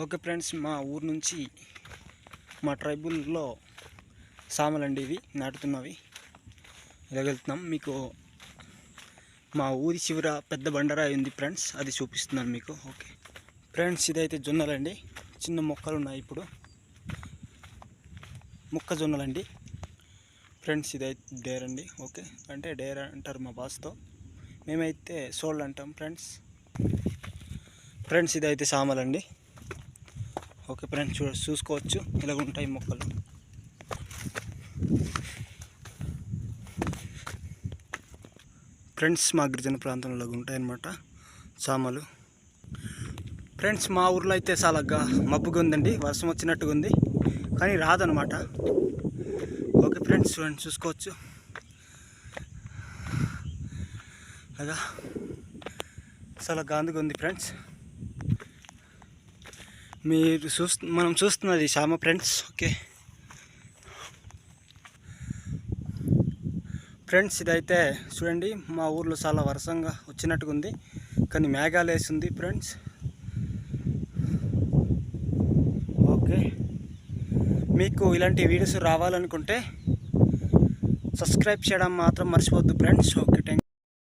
Okay friends మా ఊరు నుంచి మా ట్రైబుల్లో సామలండి ఇవి నాటుతున్నవి. వెళ్తున్నాం. మీకు మా ఊరి చివర పెద్ద బండరాయి ఉంది ఫ్రెండ్స్ అది చూపిస్తున్నాను మీకు. ఓకే. ఫ్రెండ్స్ ఇదైతే జొన్నలండి. చిన్న మొక్కలు ఉన్నాయి ఇప్పుడు. మొక్కజొన్నలండి ఫ్రెండ్స్ ఇదైతే డేర్ అండి. ఓకే. అంటే డేర్ అంటారు మా బాస్తో. మేమైతే సోళ్ళు అంటాం ఫ్రెండ్స్. ఫ్రెండ్స్ ఇదైతే సామలండి. ఓకే ఫ్రెండ్స్ చూ చూసుకోవచ్చు. ఇలా ఉంటాయి మొక్కలు. ఫ్రెండ్స్ మా గిరిజన ప్రాంతంలో ఉంటాయన్నమాట సామలు. ఫ్రెండ్స్ మా ఊర్లో అయితే చాలా గా- మబ్బుగా ఉందండి. వర్షం వచ్చినట్టుగా ఉంది. కానీ రాదనమాట ఓకే ఫ్రెండ్స్ చూడండి చూసుకోవచ్చు. అలాగా చాలా గాంధీగా ఉంది ఫ్రెండ్స్. మీరు చూస్తు మనం చూస్తున్నది శ్యామ ఫ్రెండ్స్ ఓకే. ఫ్రెండ్స్ ఇదైతే చూడండి మా ఊర్లో చాలా వర్షంగా వచ్చినట్టుగా ఉంది కానీ మేఘాలు వేసింది ఫ్రెండ్స్. ఓకే. మీకు ఇలాంటి వీడియోస్ రావాలనుకుంటే సబ్స్క్రైబ్ చేయడం మాత్రం మర్చిపోద్దు ఫ్రెండ్స్. Okay thank